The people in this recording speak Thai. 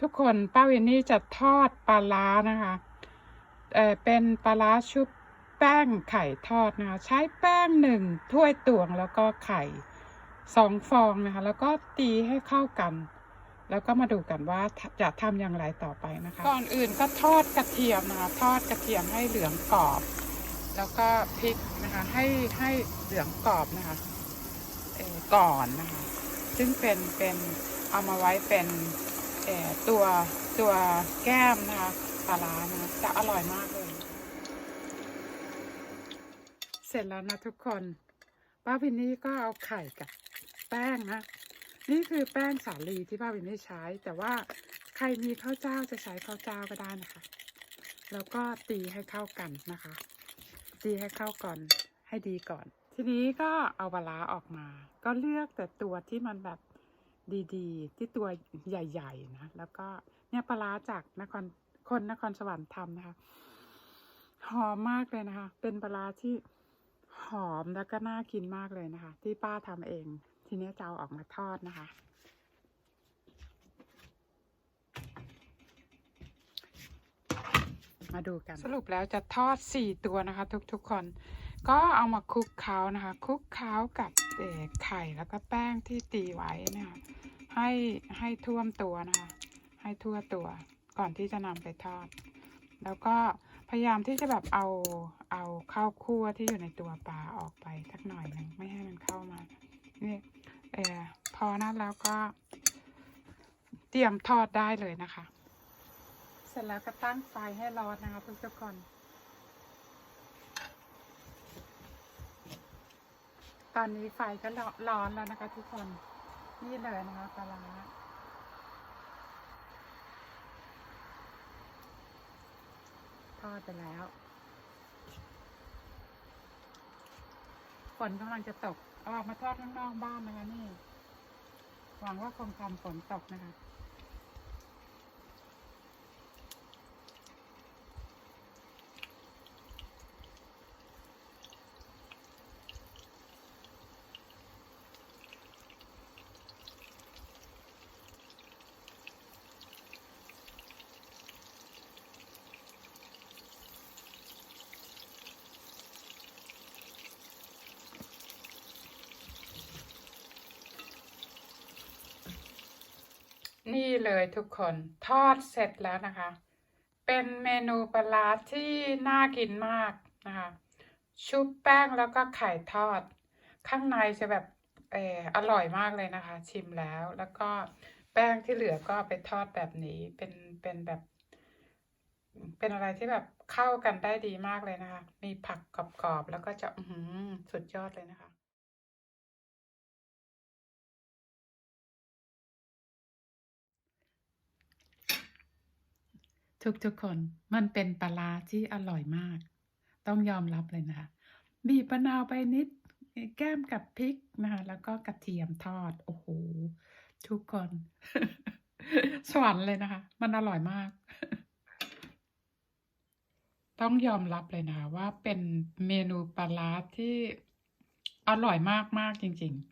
ทุกคนป้าวินนี่จะทอดปลาล้านะคะเออเป็นปลาล้าชุบแป้งไข่ทอดนะคะ ใช้แป้งหนึ่งถ้วยตวงแล้วก็ไข่สองฟองนะคะ แล้วก็ตีให้เข้ากัน แล้วก็มาดูกันว่าจะทำอย่างไรต่อไปนะคะ ก่อนอื่นก็ทอดกระเทียมนะคะ ทอดกระเทียมให้เหลืองกรอบ แล้วก็พริกนะคะให้ให้เหลืองกรอบนะคะเออก่อนนะคะ ซึ่งเป็นเป็นเอามาไว้เป็น เอ่ตัวตัวแก้มนะคะปลาร้านะจะอร่อยมากเลย เสร็จแล้วนะทุกคนป้าวินนี่ก็เอาไข่กับแป้งนะ นี่คือแป้งสาลีที่ป้าวินนี่ใช้ แต่ว่าใครมีข้าวเจ้าจะใช้ข้าวเจ้าก็ได้นะคะ แล้วก็ตีให้เข้ากันนะคะ ตีให้เข้าก่อนให้ดีก่อน ทีนี้ก็เอาปลาร้าออกมา ก็เลือกแต่ตัวที่มันแบบ ดีๆ ที่ตัวใหญ่ๆนะ แล้วก็เนี่ยปลาร้าจากนครคนนครสวรรค์ทำนะคะหอมมากเลยนะคะ เป็นปลาร้าที่หอมแล้วก็น่ากินมากเลยนะคะ ที่ป้าทำเอง ทีนี้จะเอาออกมาทอดนะคะ มาดูกัน สรุปแล้วจะทอดสี่ตัวนะคะ ทุกๆคน ก็เอามาคลุกเคล้านะคะคลุกเคล้ากับไข่แล้วก็แป้งที่ตีไว้นะคะ ให้ให้ท่วมตัวนะคะ ให้ทั่วตัวก่อนที่จะนำไปทอด แล้วก็พยายามที่จะแบบเอาเอาข้าวคั่วที่อยู่ในตัวปลาออกไปสักหน่อยหนึ่งไม่ให้มันเข้ามา นี่เออพอนั้นแล้วก็ เตรียมทอดได้เลยนะคะ เสร็จแล้วก็ตั้งไฟให้ร้อนนะคะทุกทุกคนตอนนี้ไฟก็ร้อนแล้วนะคะทุกคน นี่เลยนะคะปลาร้าทอดไปแล้ว ฝนกำลังจะตกเอาออกมาทอดข้างนอกบ้านนะคะนี่ หวังว่าคงทำฝนตกนะคะ นี่เลยทุกคนทอดเสร็จแล้วนะคะ เป็นเมนูปลาที่น่ากินมากนะคะ ชุบแป้งแล้วก็ไข่ทอด ข้างในจะแบบเอออร่อยมากเลยนะคะ ชิมแล้วแล้วก็แป้งที่เหลือก็ไปทอดแบบนี้เป็นเป็นแบบ เป็นอะไรที่แบบเข้ากันได้ดีมากเลยนะคะ มีผักกรอบๆแล้วก็จะสุดยอดเลยนะคะ ทุกๆคนมันเป็นปลาที่อร่อยมาก ต้องยอมรับเลยนะคะ บีบมะนาวไปนิด แก้มกับพริกนะคะ แล้วก็กระเทียมทอด โอ้โห ทุกคน สวรรค์เลยนะคะ มันอร่อยมาก ต้องยอมรับเลยนะคะว่าเป็นเมนูปลาร้าที่อร่อยมากๆจริง ๆ